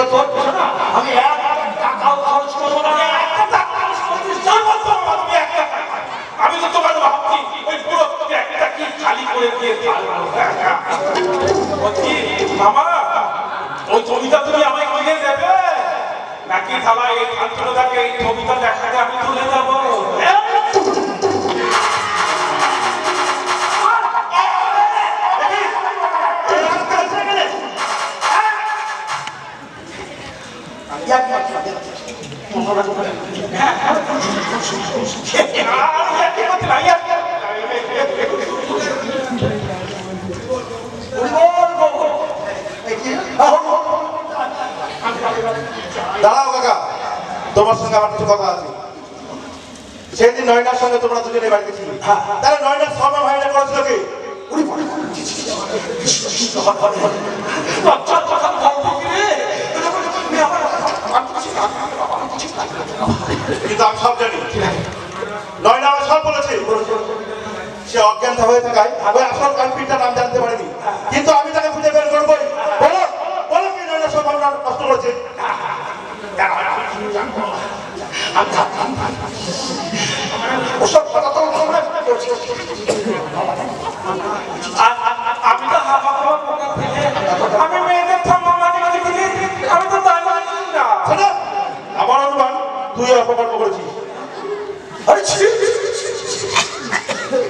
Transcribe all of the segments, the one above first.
আমি তো আমি তো তোমার ভাবছি ওই পুরো একটা কি খালি করে দিয়ে বলছি মামা ওই জমিটা তুমি আমায় কিনে দেবে? নাকি থালা এই খান্তটাকে এই জমিটা দেখাতে আমি তুলে যাব? সঙ্গে আমার কিছু কথা আছে। সেদিন নয়নার সঙ্গে তোমরা দুজনে বাড়িতে ছিল। তাহলে নয়নার শর্মা ভাইটা করেছিল কি? কিন্তু আমি তাকে খুঁজে বের করব।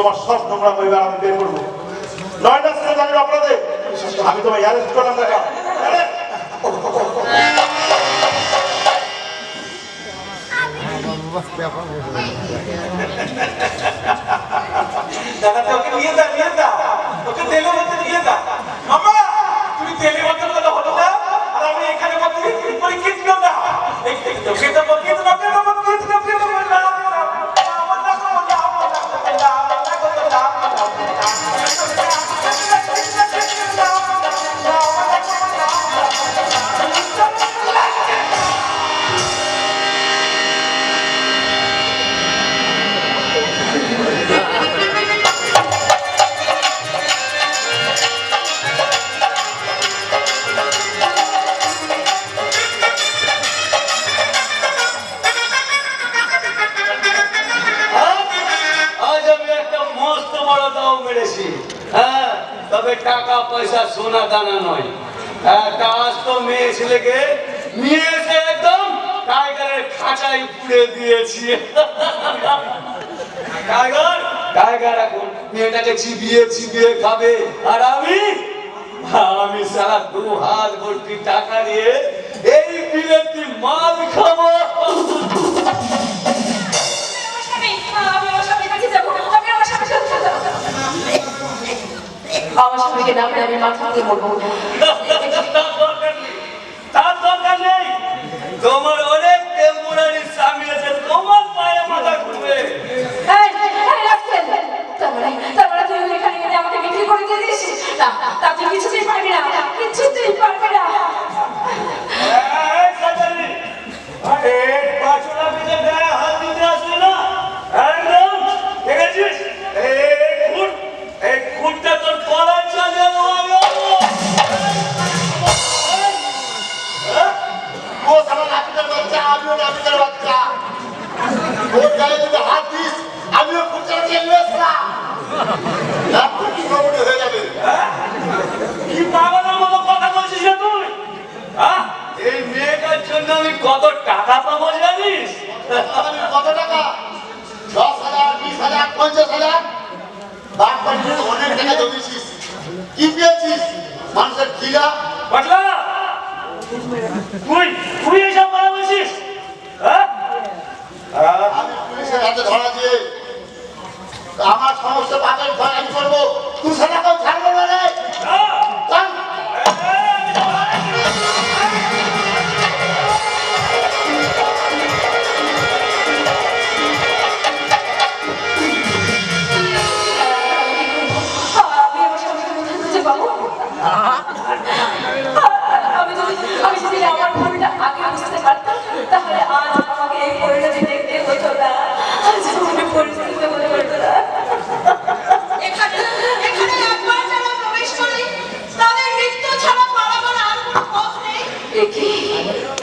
তোমার সব তোমরা আমি বের করব। নয়টা ছেলে আমি তোমার অ্যারেস্ট করলাম দেখা। তবে টাকা পয়সা সোনা দানা নয় কাজ তো মেয়ে ছেলেকে নিয়ে একদম টাইগারের খাঁচাই পুড়ে দিয়েছি টাইগার টাইগার এখন মেয়েটাকে চিবিয়ে চিবিয়ে খাবে আর আমি আমি সারা দু হাত ভর্তি টাকা দিয়ে এই বিলেতি মাল খাব আমার স্বামীকে না আমি মাথা দিয়ে নেই। তার দরকার নেই তোমার বাচ্চা আমিও নাপিতের বাচ্চা ওর গায়ে যদি হাত দিস আমিও খুচরা এসলাম কি খবর হয়ে যাবে কি পাগলের মতো কথা বলছিস রে তুই? হ্যাঁ? এই মেয়েটার জন্য আমি কত টাকা পাবো জানিস? আমি কত টাকা? দশ হাজার বিশ হাজার পঞ্চাশ হাজার? বাপ বাড়িতে তো অনেক টাকা জমিয়েছিস। কি পেয়েছিস? মানুষের খিরা পাটলা তুই তুই এইসব কথা বলছিস? আমি পুলিশের হাতে ধরা দিয়ে আমার সমস্ত পাপের ভয় আমি করব। তুই সেটা কেউ ছাড়বো না রে।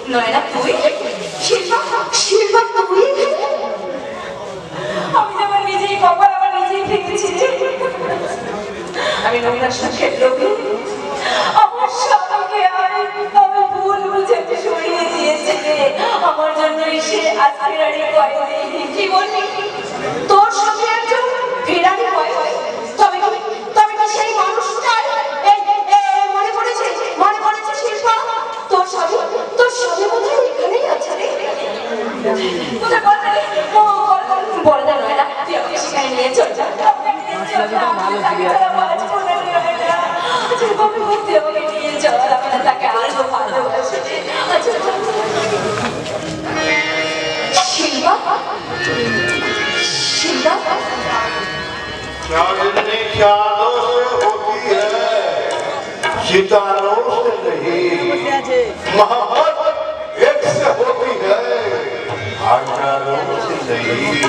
নয়না তুই? শিল্পা? শিল্পা তুই? আমি আমার নিজেই কপাল আমার নিজেই ভেঙেছি আমি নবীনার সুখের লোভে আমার স্বামীকে আমি ভুল বুঝে সরিয়ে দিয়েছি। আমার জন্য এসে আজকের এই কয়েদি কি তোর সাথে একজন ফেরারি কয়েদি کیا زندگی یادوں سے ہوتی ہے ستاروں سے نہیں محبت ایک سے ہوتی ہے ہزاروں سے نہیں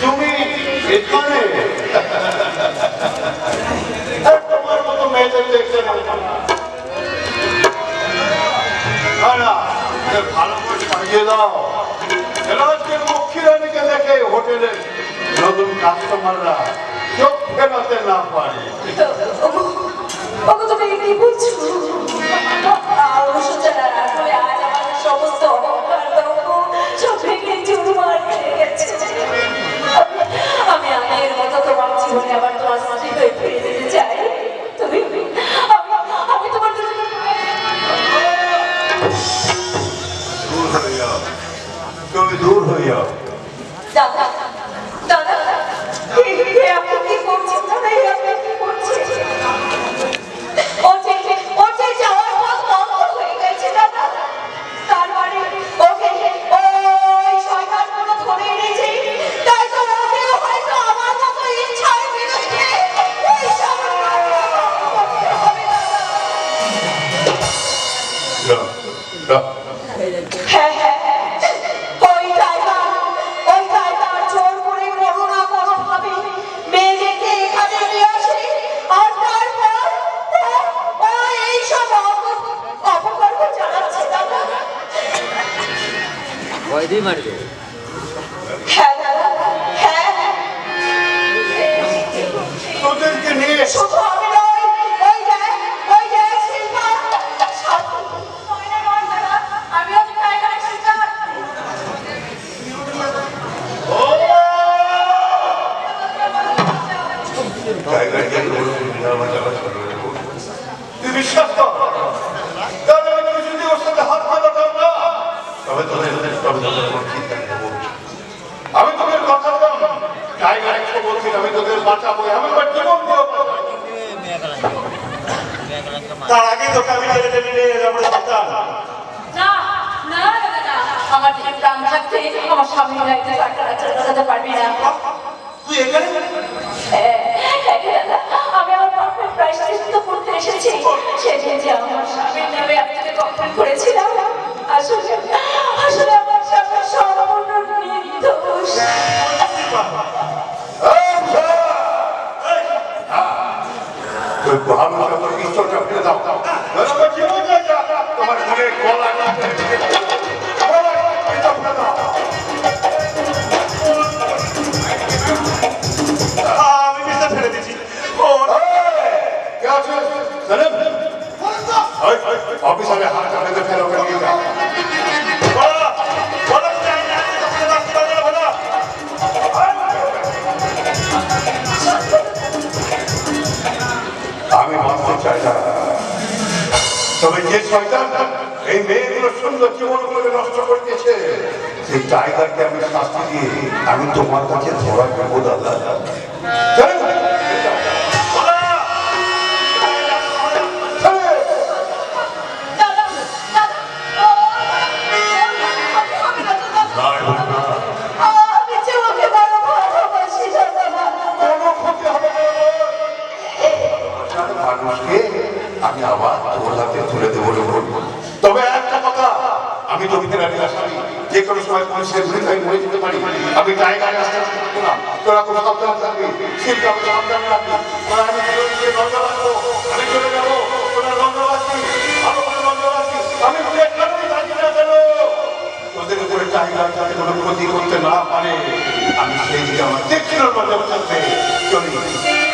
تمہیں اتنے দাও এলাকার লক্ষ্মী রানীকে দেখে হোটেলে নতুন কাস্টমাররা চোখ ফেরাতে না পারে। তুমি কি বলছো? で丸です তার আগে তোকে আমি টেনে টেনে নিয়ে যাব সাবধান না না আমার প্রাণ থাকতে আমার স্বামী গাড়িতে চালাতে পারবি না। তুই এখানে? হ্যাঁ, হ্যাঁ, দাদা, আমি আমার পাপের প্রায়শ্চিত্ত করতে এসেছি। সেদিন যে আমার স্বামীর নামে আপনাকে কমপ্লেন করেছিলাম আসলে আসলে আমার স্বামী সম্পূর্ণ নির্দোষ তুই যে শয়তান এই মেয়েগুলো সুন্দর জীবনগুলোকে নষ্ট করে দিয়েছে সেই টাইগারকে আমি শাস্তি দিয়ে আমি তোমার কাছে ধরা দেবো দাদা! আমি টাইগার রাস্তা থাকব না। তোরা কোনো সাবধান থাকবি। শিল্প আমি সাবধান রাখবি তোরা আমি চলে লজ্জা রাখব? আমি চলে যাব। তোরা লজ্জা রাখবি। ভালো করে লজ্জা রাখবি। আমি তোদের উপরে টাইগার যাতে কোনো ক্ষতি করতে না পারে। আমি সেই দিকে আমার দেখছিল লজ্জা থাকবে।